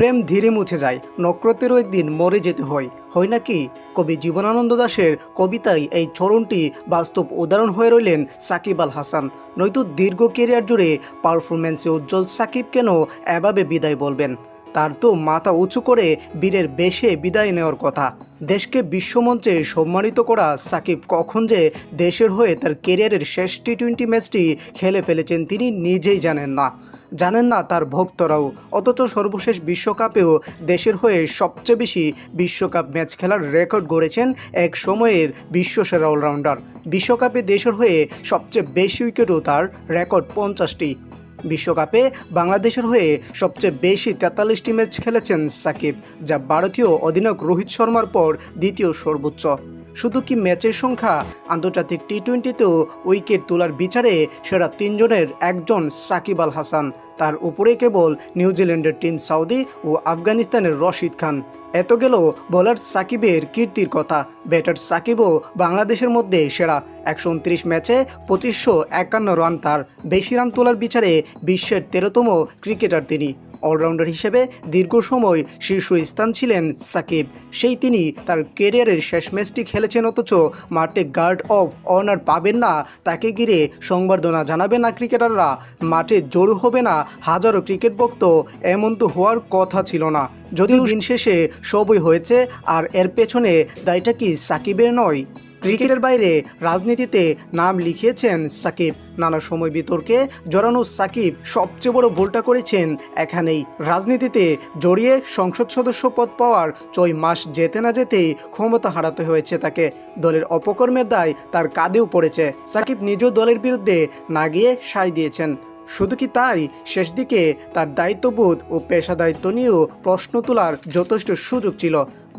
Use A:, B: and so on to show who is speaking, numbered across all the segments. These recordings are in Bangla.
A: প্রেম ধীরে মুছে যায়, নক্ষত্রেরও একদিন মরে যেতে হয়। হয় নাকি? কবি জীবনানন্দ দাশের কবিতায় এই চরণটি বাস্তব উদাহরণ হয়ে রইলেন সাকিব আল হাসান। নয়তো দীর্ঘ কেরিয়ার জুড়ে পারফরমেন্সে উজ্জ্বল সাকিব কেন এভাবে বিদায় বলবেন? তার তো মাথা উঁচু করে বীরের বেশে বিদায় নেওয়ার কথা। দেশকে বিশ্বমঞ্চে সম্মানিত করা সাকিব কখন যে দেশের হয়ে তার কেরিয়ারের শেষ টি টোয়েন্টি ম্যাচটি খেলে ফেলেছেন তিনি নিজেই জানেন না। জানেন না তার ভক্তরাও, অথচ সর্বশেষ বিশ্বকাপেও দেশের হয়ে সবচেয়ে বেশি বিশ্বকাপ ম্যাচ খেলার রেকর্ড গড়েছেন এক সময়ের বিশ্বসেরা অলরাউন্ডার। বিশ্বকাপে দেশের হয়ে সবচেয়ে বেশি উইকেটও তার রেকর্ড পঞ্চাশটি। বিশ্বকাপে বাংলাদেশের হয়ে সবচেয়ে বেশি তেতাল্লিশটি ম্যাচ খেলেছেন সাকিব, যা ভারতীয় অধিনায়ক রোহিত শর্মার পর দ্বিতীয় সর্বোচ্চ। শুধু কি ম্যাচের সংখ্যা? আন্তর্জাতিক টি টোয়েন্টিতেও উইকেট তোলার বিচারে সেরা তিনজনের একজন সাকিব আল হাসান। তার উপরে কেবল নিউজিল্যান্ডের টিম সাউদি ও আফগানিস্তানের রশিদ খান। এত গেল বোলার সাকিবের কীর্তির কথা। ব্যাটার সাকিবও বাংলাদেশের মধ্যে সেরা। একশো উনত্রিশ ম্যাচে পঁচিশশো একান্ন রান তার। বেশি রান তোলার বিচারে বিশ্বের তেরোতম ক্রিকেটার তিনি। অলরাউন্ডার হিসেবে দীর্ঘ সময় শীর্ষ স্থান ছিলেন সাকিব। সেই তিনি তার কেরিয়ারের শেষ ম্যাচটি খেলেছেন অথচ মাঠে গার্ড অফ অনার পাবেন না, তাকে ঘিরে সংবর্ধনা জানাবে না ক্রিকেটাররা। মাঠে জড়ো হবে না হাজারো ক্রিকেট ভক্ত এমন তো হওয়ার কথা ছিল না। যদিও দিন শেষে সবই হয়েছে, আর এর পেছনে দায়টা কি সাকিবের নয়? ক্রিকেটের বাইরে রাজনীতিতে নাম লিখিয়েছেন সাকিব। নানা সময় বিতর্কে জড়ানো সাকিব সবচেয়ে বড় ভুলটা করেছেন এখানেই। রাজনীতিতে জড়িয়ে সংসদ সদস্য পদ পাওয়ার ছয় মাস যেতে না যেতেই ক্ষমতা হারাতে হয়েছে তাকে। দলের অপকর্মের দায় তার কাঁধেও পড়েছে। সাকিব নিজেও দলের বিরুদ্ধে না গিয়ে সায় দিয়েছেন। শুধু কি তাই? শেষ দিকে তার দায়িত্ববোধ ও পেশা দায়িত্ব নিয়েও প্রশ্ন তোলার যথেষ্ট সুযোগ ছিল।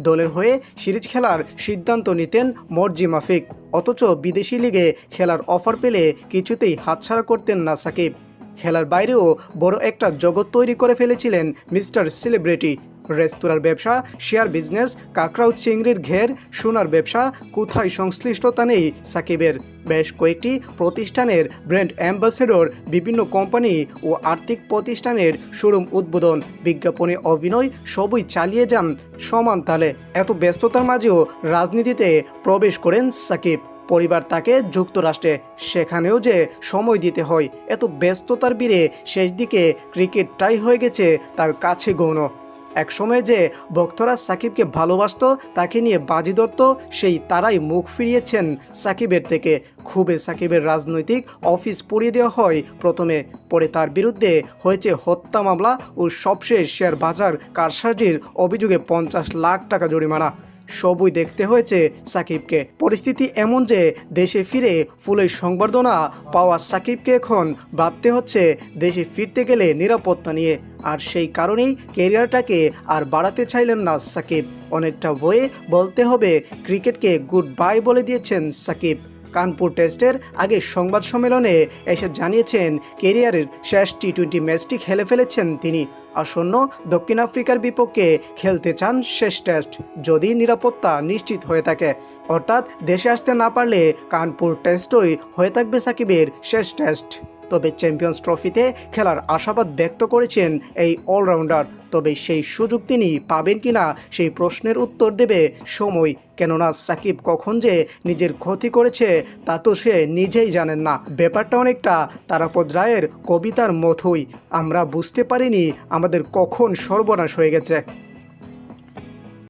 A: দলের হয়ে সিরিজ খেলার সিদ্ধান্ত নিতেন মর্জি মাফিক। অথচ বিদেশি লিগে খেলার অফার পেলে কিছুতেই হাতছাড়া করতেন না সাকিব। খেলার বাইরেও বড় একটা জগৎ তৈরি করে ফেলেছিলেন মিস্টার সেলিব্রিটি। রেস্তোরাঁর ব্যবসা, শেয়ার বিজনেস কাকরাউ চিংড়ির ঘের, সোনার ব্যবসা, কোথায় সংশ্লিষ্টতা নেই সাকিবের। বেশ কয়েকটি প্রতিষ্ঠানের ব্র্যান্ড অ্যাম্বাসেডর, বিভিন্ন কোম্পানি ও আর্থিক প্রতিষ্ঠানের শোরুম উদ্বোধন। বিজ্ঞাপনে অভিনয় সবই চালিয়ে যান সমান তালে। এত ব্যস্ততার মাঝেও রাজনীতিতে প্রবেশ করেন সাকিব। পরিবার তাকে যুক্তরাষ্ট্রে। সেখানেও যে সময় দিতে হয়, এত ব্যস্ততার বীরে শেষ দিকে ক্রিকেটটাই হয়ে গেছে তার কাছে গৌণ। একসময় যে ভক্তরা সাকিবকে ভালোবাসত, তাকে নিয়ে বাজি ধরত, সেই তারাই মুখ ফিরিয়েছেন সাকিবের থেকে। খুবই সাকিবের রাজনৈতিক অফিস পুড়িয়ে দেওয়া হয় প্রথমে। পরে তার বিরুদ্ধে হয়েছে হত্যা মামলা ও সবশেষ শেয়ার বাজার কারসাজির অভিযোগে পঞ্চাশ লাখ টাকা জরিমানা। সবই দেখতে হয়েছে সাকিবকে। পরিস্থিতি এমন যে দেশে ফিরে ফুলের সংবর্ধনা পাওয়া সাকিবকে এখন ভাবতে হচ্ছে, দেশে ফিরতে গেলে নিরাপত্তা নিয়ে। আর সেই কারণেই কেরিয়ারটাকে আর বাড়াতে চাইলেন না সাকিব। অনেকটা বয়ে বলতে হবে, ক্রিকেটকে গুড বাই বলে দিয়েছেন সাকিব। কানপুর টেস্টের আগে সংবাদ সম্মেলনে এসে জানিয়েছেন, কেরিয়ারের শেষ টি টোয়েন্টি ম্যাচটি খেলে ফেলেছেন তিনি। আসন্ন দক্ষিণ আফ্রিকার বিপক্ষে খেলতে চান শেষ টেস্ট, যদি নিরাপত্তা নিশ্চিত হয়ে থাকে। অর্থাৎ দেশে আসতে না পারলে কানপুর টেস্টই হয়ে থাকবে সাকিবের শেষ টেস্ট। তবে চ্যাম্পিয়ন্স ট্রফিতে খেলার আশাবাদ ব্যক্ত করেছেন এই অলরাউন্ডার। তবে সেই সুযোগ তিনি পাবেন কিনা সেই প্রশ্নের উত্তর দেবে সময়। কেননা সাকিব কখন যে নিজের ক্ষতি করেছে, তা তো সে নিজেই জানেন না। ব্যাপারটা অনেকটা তারাপদ রায়ের কবিতার মতোই। আমরা বুঝতে পারিনি আমাদের কখন সর্বনাশ হয়ে গেছে।